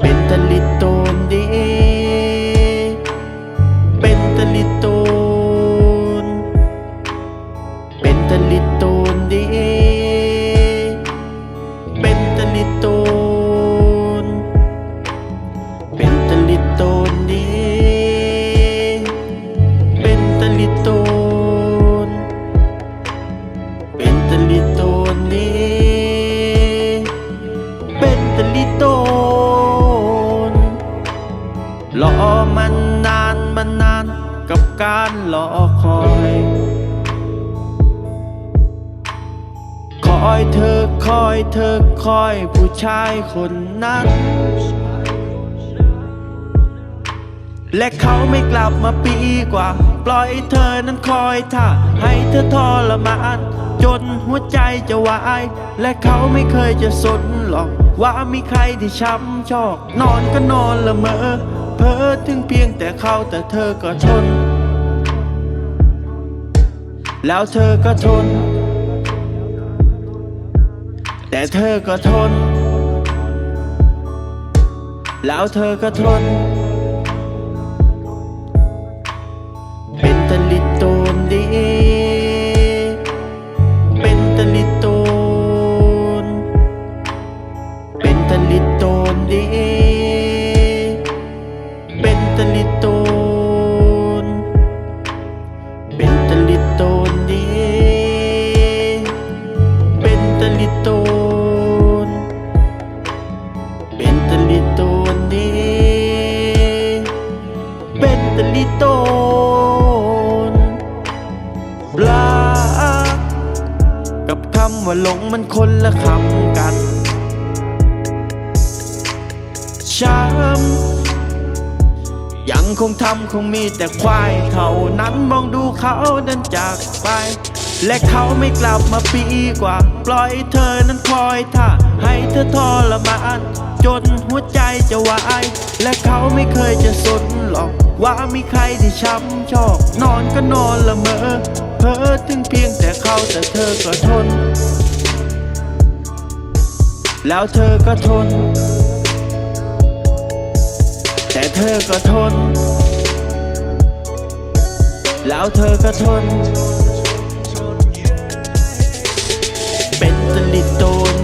เป็นตะลิตโตนดี เป็นตะลิตโตน เป็นตะลิตโตนดี เป็นตะลิตโตน เป็นตะลิตโตนดี อมันนานมันนานกับการรอคอย คอยเธอคอยเธอคอยผู้ชายคนนั้น และเขาไม่กลับมาปีกว่า ปล่อยเธอนั้นคอยท่าให้เธอทรมานจนหัวใจจะวาย และเขาไม่เคยจะสนหรอก ว่ามีใครที่ช้ำชอก นอนก็นอนละเมอ เพ้อถึงเพียงแต่เขาแต่เธอก็ทน แล้วเธอก็ทน แต่เธอก็ทน แล้วเธอก็ทน เป็นตะลิโตนดี เป็นตะลิโตนเป็นตะลิโตนดี คำว่าหลงมันคนละคำกัน ช้ำยังคงทำคงมีแต่ควายเท่านั้นมองดูเขาเดินจากไป และเขาไม่กลับมาปีกว่า ปล่อยเธอนั้นคอยท่าให้เธอทรมานจนหัวใจจะวาย และเขาไม่เคยจะสนหรอก ว่ามีใครที่ช้ำชอก นอนก็นอนละเมอ เพ้อถึงเพียงแต่เขาแต่เธอก็ทน แล้วเธอก็ทน แต่เธอก็ทน แล้วเธอก็ทน เป็นตะลิโตนดีเป็น